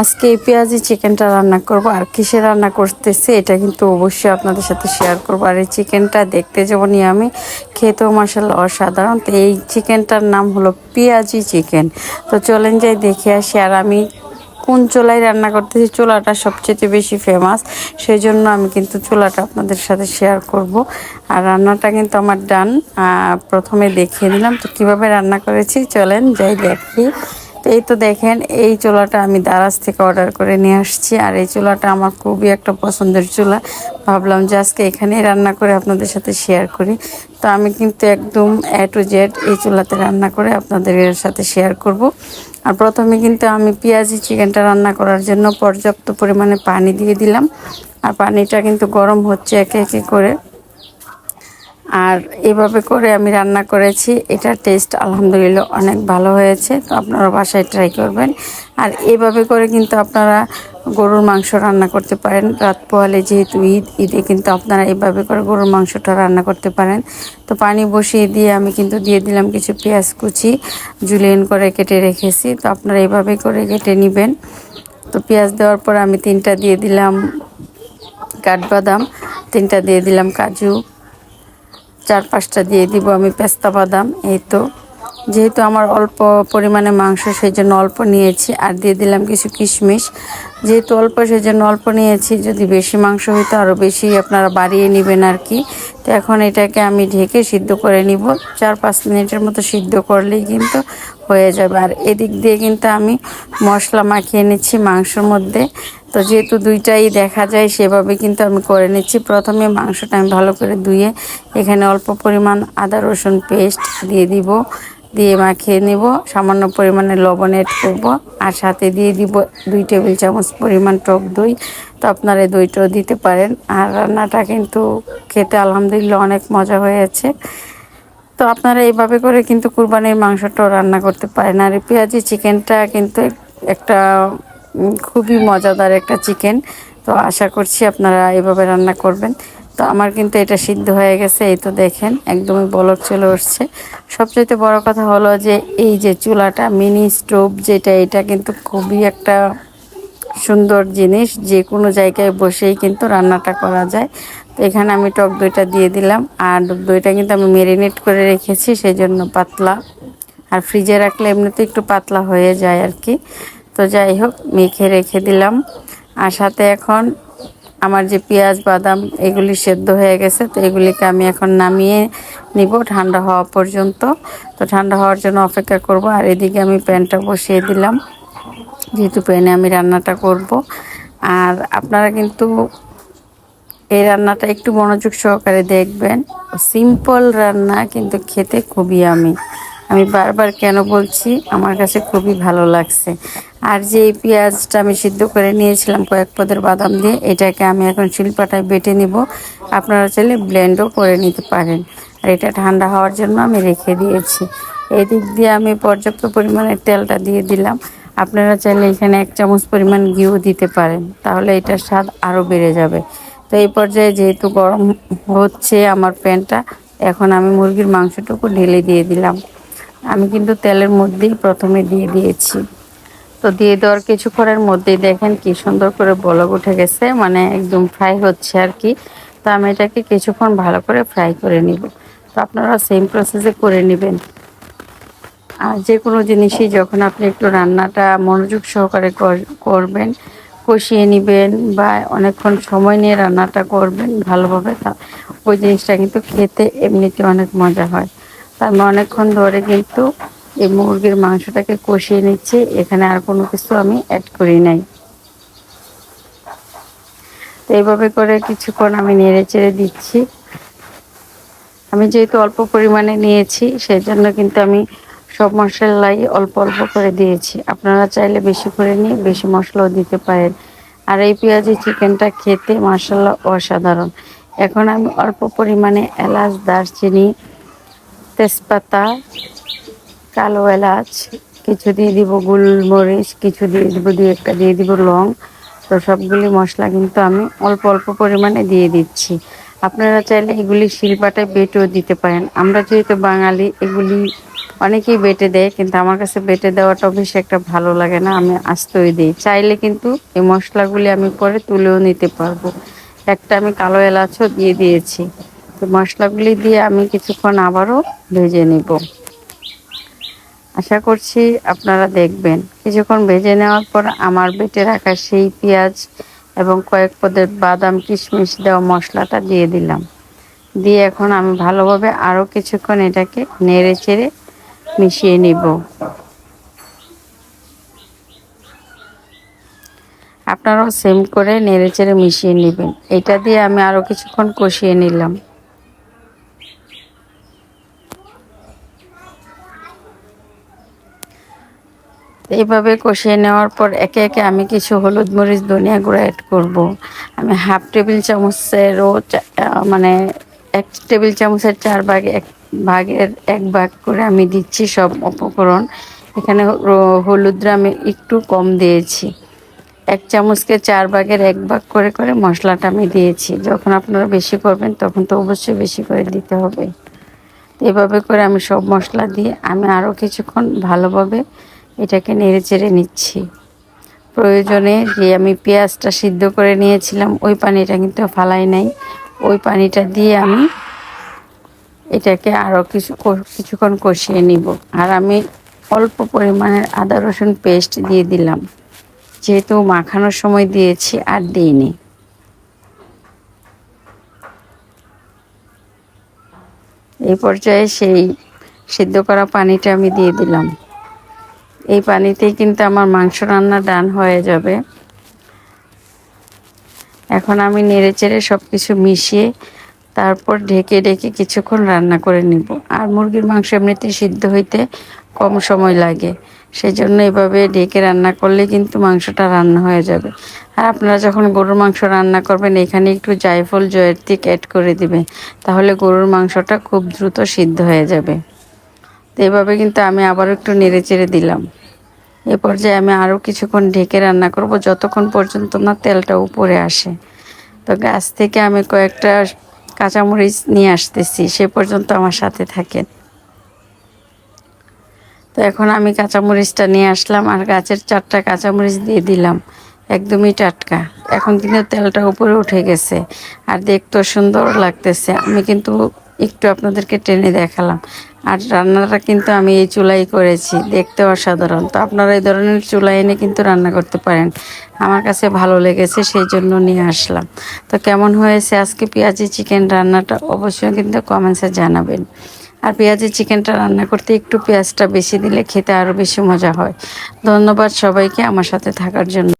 আজকে এই পেঁয়াজি চিকেনটা রান্না করব আর কিসে রান্না করতেছে এটা কিন্তু অবশ্যই আপনাদের সাথে শেয়ার করব। আর এই চিকেনটা দেখতে যাব যেমনই আমি খেতেও মাসাল্লাহ অসাধারণ। তো এই চিকেনটার নাম হলো পেঁয়াজি চিকেন। তো চলেন যাই দেখে আসি, আর আমি কোন চুলায় রান্না করতেছি, চুলাটা সবচেয়ে বেশি ফেমাস সেই জন্য আমি কিন্তু চুলাটা আপনাদের সাথে শেয়ার করব। আর রান্নাটা কিন্তু আমার ডান প্রথমে দেখিয়ে দিলাম তো কীভাবে রান্না করেছি, চলেন যাই দেখি। এই তো দেখেন, এই চুলাটা আমি দারাজ থেকে অর্ডার করে নিয়ে আসছি। আর এই চুলাটা আমার খুবই একটা পছন্দের চুলা। ভাবলাম যে আজকে এখানেই রান্না করে আপনাদের সাথে শেয়ার করি। তো আমি কিন্তু একদম এ টু জেড এই চুলাতে রান্না করে আপনাদের সাথে শেয়ার করব। আর প্রথমে কিন্তু আমি পেঁয়াজি চিকেনটা রান্না করার জন্য পর্যাপ্ত পরিমাণে পানি দিয়ে দিলাম। আর পানিটা কিন্তু গরম হচ্ছে একে একে করে। আর এভাবে করে আমি রান্না করেছি। এটার টেস্ট আলহামদুলিল্লাহ অনেক ভালো হয়েছে, তো আপনারা বাসায় ট্রাই করবেন। আর এভাবে করে কিন্তু আপনারা গরুর মাংস রান্না করতে পারেন। রাত পোয়ালে যেহেতু ঈদ, ঈদে কিন্তু আপনারা এভাবে করে গরুর মাংসটা রান্না করতে পারেন। তো পানি বসিয়ে দিয়ে আমি কিন্তু দিয়ে দিলাম কিছু পেঁয়াজ কুচি জুলিয়েন করে কেটে রেখেছি। তো আপনারা এভাবে করে কেটে নেবেন। তো পেঁয়াজ দেওয়ার পর আমি তিনটা দিয়ে দিলাম কাঠবাদাম, তিনটা দিয়ে দিলাম কাজু চার পাঁচটা দিয়ে দিব আমি পেস্তা বাদাম, এই তো। যেহেতু আমার অল্প পরিমাণে মাংস, সেই জন্য অল্প নিয়েছি, আর দিয়ে দিলাম কিছু কিশমিশ। যেহেতু অল্প, সেই জন্য অল্প নিয়েছি, যদি বেশি মাংস হইতো আরও বেশি আপনারা বাড়িয়ে নেবেন আর কি। তো এখন এটাকে আমি ঢেকে সিদ্ধ করে নিব। চার পাঁচ মিনিটের মতো সিদ্ধ করলেই কিন্তু হয়ে যাবে। আর এদিক দিয়ে কিন্তু আমি মশলা মাখিয়ে নিচ্ছি মাংসর মধ্যে। তো যেহেতু দুইটাই দেখা যায়, সেভাবে কিন্তু আমি করে নিচ্ছি। প্রথমে মাংসটা আমি ভালো করে ধুয়ে এখানে অল্প পরিমাণ আদা, রসুন পেস্ট দিয়ে দিব, দিয়ে মাখিয়ে নিব। সামান্য পরিমাণে লবণ এড করব আর সাথে দিয়ে দিব দুই টেবিল চামচ পরিমাণ টক দই। তো আপনারা দইটাও দিতে পারেন। আর রান্নাটা কিন্তু খেতে আলহামদুলিল্লাহ অনেক মজা হয়ে হয়েছে তো আপনারা এইভাবে করে কিন্তু কুরবানির মাংসটাও রান্না করতে পারেন। আর পেঁয়াজি চিকেনটা কিন্তু একটা খুবই মজাদার একটা চিকেন। তো আশা করছি আপনারা এভাবে রান্না করবেন। তো আমার কিন্তু এটা সিদ্ধ হয়ে গেছে, এই তো দেখেন, একদমই বলক চলে উঠছে। সবচেয়ে বড় কথা হলো যে, এই যে চুলাটা, মিনি স্টোভ যেটা, এটা কিন্তু খুবই একটা সুন্দর জিনিস। যে কোনো জায়গায় বসেই কিন্তু রান্নাটা করা যায়। তো এখানে আমি টক দইটা দিয়ে দিলাম, আর দইটা কিন্তু আমি মেরিনেট করে রেখেছি সেই জন্য পাতলা। আর ফ্রিজে রাখলে এমনিতে একটু পাতলা হয়ে যায় আর কি। তো যাই হোক, মেখে রেখে দিলাম। আর সাথে এখন আমার যে পেঁয়াজ, বাদাম, এগুলি সেদ্ধ হয়ে গেছে, তো এগুলিকে আমি এখন নামিয়ে নিব ঠান্ডা হওয়া পর্যন্ত। তো ঠান্ডা হওয়ার জন্য অপেক্ষা করব, আর এদিকে আমি প্যানটা বসিয়ে দিলাম। যেহেতু প্যানে আমি রান্নাটা করব। আর আপনারা কিন্তু এই রান্নাটা একটু মনোযোগ সহকারে দেখবেন। সিম্পল রান্না, কিন্তু খেতে খুবই আমি। আমি বারবার কেন বলছি, আমার কাছে খুবই ভালো লাগছে। আর যে পেঁয়াজটা আমি সিদ্ধ করে নিয়েছিলাম কয়েক পদের বাদাম দিয়ে, এটাকে আমি এখন শিল্পাটায় বেটে নিব। আপনারা চাইলে ব্লেন্ডও করে নিতে পারেন। আর এটা ঠান্ডা হওয়ার জন্য আমি রেখে দিয়েছি। এই দিক দিয়ে আমি পর্যাপ্ত পরিমাণে তেলটা দিয়ে দিলাম। আপনারা চাইলে এখানে এক চামচ পরিমাণ ঘিও দিতে পারেন, তাহলে এটার স্বাদ আরও বেড়ে যাবে। তো এই পর্যায়ে যেহেতু গরম হচ্ছে আমার প্যানটা, এখন আমি মুরগির মাংসটুকু ঢেলে দিয়ে দিলাম। আমি কিন্তু তেলের মধ্যেই প্রথমে দিয়ে দিয়েছি। তো দিয়ে দেওয়ার কিছুক্ষণের মধ্যেই দেখেন কি সুন্দর করে বলক উঠে গেছে মানে একদম ফ্রাই হচ্ছে আর কি। তো আমি এটাকে কিছুক্ষণ ভালো করে ফ্রাই করে নিব। তো আপনারা সেম প্রসেসে করে নেবেন। আর যে কোনো জিনিসই যখন আপনি একটু রান্নাটা মনোযোগ সহকারে করবেন, কষিয়ে নেবেন বা অনেকক্ষণ সময় নিয়ে রান্নাটা করবেন ভালোভাবে, তা ওই জিনিসটা কিন্তু খেতে এমনিতে অনেক মজা হয়। তার আমি অনেকক্ষণ ধরে কিন্তু এই মুরগির মাংসটাকে কষিয়ে নিচ্ছি। এখানে আর কোনো কিছু আমি অ্যাড করি নাই। তো এইভাবে করে কিছুক্ষণ আমি নেড়ে চেড়ে দিচ্ছি। আমি যেহেতু অল্প পরিমাণে নিয়েছি সেই জন্য কিন্তু আমি সব মশলাই অল্প অল্প করে দিয়েছি। আপনারা চাইলে বেশি করে নিয়ে বেশি মশলাও দিতে পারেন। আর এই পেঁয়াজি চিকেনটা খেতে মশলা অসাধারণ। এখন আমি অল্প পরিমাণে এলাচ, দারচিনি, তেজপাতা কালো এলাচ, কিছু দিয়ে দিব গোলমরিচ, কিছু দিয়ে দিব, দুই একটা দিয়ে দিব লং। তো সবগুলি মশলা কিন্তু আমি অল্প অল্প পরিমাণে দিয়ে দিচ্ছি। আপনারা চাইলে এগুলি শিলপাটায় বেটেও দিতে পারেন। আমরা যেহেতু বাঙালি, এগুলি অনেকেই বেটে দেয়, কিন্তু আমার কাছে বেটে দেওয়াটা বেশি একটা ভালো লাগে না, আমি আস্তই দিই। চাইলে কিন্তু এই মশলাগুলি আমি পরে তুলেও নিতে পারব। একটা আমি কালো এলাচও দিয়ে দিয়েছি। তো মশলাগুলি দিয়ে আমি কিছুক্ষণ আবারও ভেজে নিব। আশা করছি আপনারা দেখবেন। কিছুক্ষণ ভেজে নেওয়ার পর আমার বেটে রাখা সেই পেঁয়াজ এবং কয়েক পদের বাদাম, কিশমিশ দেওয়া মশলাটা দিয়ে দিলাম। দিয়ে এখন আমি ভালোভাবে আরও কিছুক্ষণ এটাকে নেড়ে চেড়ে মিশিয়ে নিব। আপনারাও সেম করে নেড়ে চেড়ে মিশিয়ে নেবেন। এটা দিয়ে আমি আরও কিছুক্ষণ কষিয়ে নিলাম। এইভাবে কষিয়ে নেওয়ার পর একে একে আমি কিছু হলুদ মরিচ, ধনিয়া গুঁড়া অ্যাড করব। আমি হাফ টেবিল চামচেরও মানে এক টেবিল চামচের চার ভাগ, এক ভাগের এক ভাগ করে আমি দিচ্ছি সব উপকরণ। এখানে হলুদরা আমি একটু কম দিয়েছি। এক চামচকে চার ভাগের এক ভাগ করে করে মশলাটা আমি দিয়েছি। যখন আপনারা বেশি করবেন তখন তো অবশ্যই বেশি করে দিতে হবে। এভাবে করে আমি সব মশলা দিয়ে আমি আরও কিছুক্ষণ ভালোভাবে এটাকে নেড়ে চেড়ে নিচ্ছি। প্রয়োজনে যে আমি পেঁয়াজটা সিদ্ধ করে নিয়েছিলাম, ওই পানিটা কিন্তু ফালাই নাই। ওই পানিটা দিয়ে আমি এটাকে আরও কিছু কিছুক্ষণ কষিয়ে নিব। আর আমি অল্প পরিমাণের আদা রসুন পেস্ট দিয়ে দিলাম। যেহেতু মাখানোর সময় দিয়েছি, আর দিইনি। এই পর্যায়ে সেই সিদ্ধ করা পানিটা আমি দিয়ে দিলাম। এই পানিতেই কিন্তু আমার মাংস রান্না ডান হয়ে যাবে। এখন আমি নেড়ে চেড়ে সব কিছু মিশিয়ে তারপর ঢেকে ঢেকে কিছুক্ষণ রান্না করে নিব। আর মুরগির মাংস এমনিতে সিদ্ধ হইতে কম সময় লাগে। সেই জন্য এভাবে ঢেকে রান্না করলে কিন্তু মাংসটা রান্না হয়ে যাবে। আর আপনারা যখন গরুর মাংস রান্না করবেন, এখানে একটু জায়ফল জয়তিক অ্যাড করে দিবেন। তাহলে গরুর মাংসটা খুব দ্রুত সিদ্ধ হয়ে যাবে। তো এভাবে কিন্তু আমি আবারও একটু নেড়ে চেড়ে দিলাম। এ পর্যায়ে আমি আরও কিছুক্ষণ ঢেকে রান্না করব, যতক্ষণ পর্যন্ত না তেলটা উপরে আসে। তো গাছ থেকে আমি কয়েকটা কাঁচামরিচ নিয়ে আসতেছি, সে পর্যন্ত আমার সাথে থাকেন। তো এখন আমি কাঁচামরিচটা নিয়ে আসলাম আর গাছের চারটা কাঁচামরিচ দিয়ে দিলাম, একদমই টাটকা। এখন কিন্তু তেলটা উপরে উঠে গেছে আর দেখতেও সুন্দর লাগতেছে। আমি কিন্তু একটু আপনাদেরকে টেনে দেখালাম। আর রান্নাটা কিন্তু আমি এই চুলাই করেছি, দেখতে অসাধারণ। তো আপনারা এই ধরনের চুলাই এনে কিন্তু রান্না করতে পারেন। আমার কাছে ভালো লেগেছে, সেই জন্য নিয়ে আসলাম। তো কেমন হয়েছে আজকে পেঁয়াজি চিকেন রান্নাটা অবশ্যই কিন্তু কমেন্টসে জানাবেন। আর পেঁয়াজি চিকেনটা রান্না করতে একটু পেঁয়াজটা বেশি দিলে খেতে আরও বেশি মজা হয়। ধন্যবাদ সবাইকে আমার সাথে থাকার জন্য।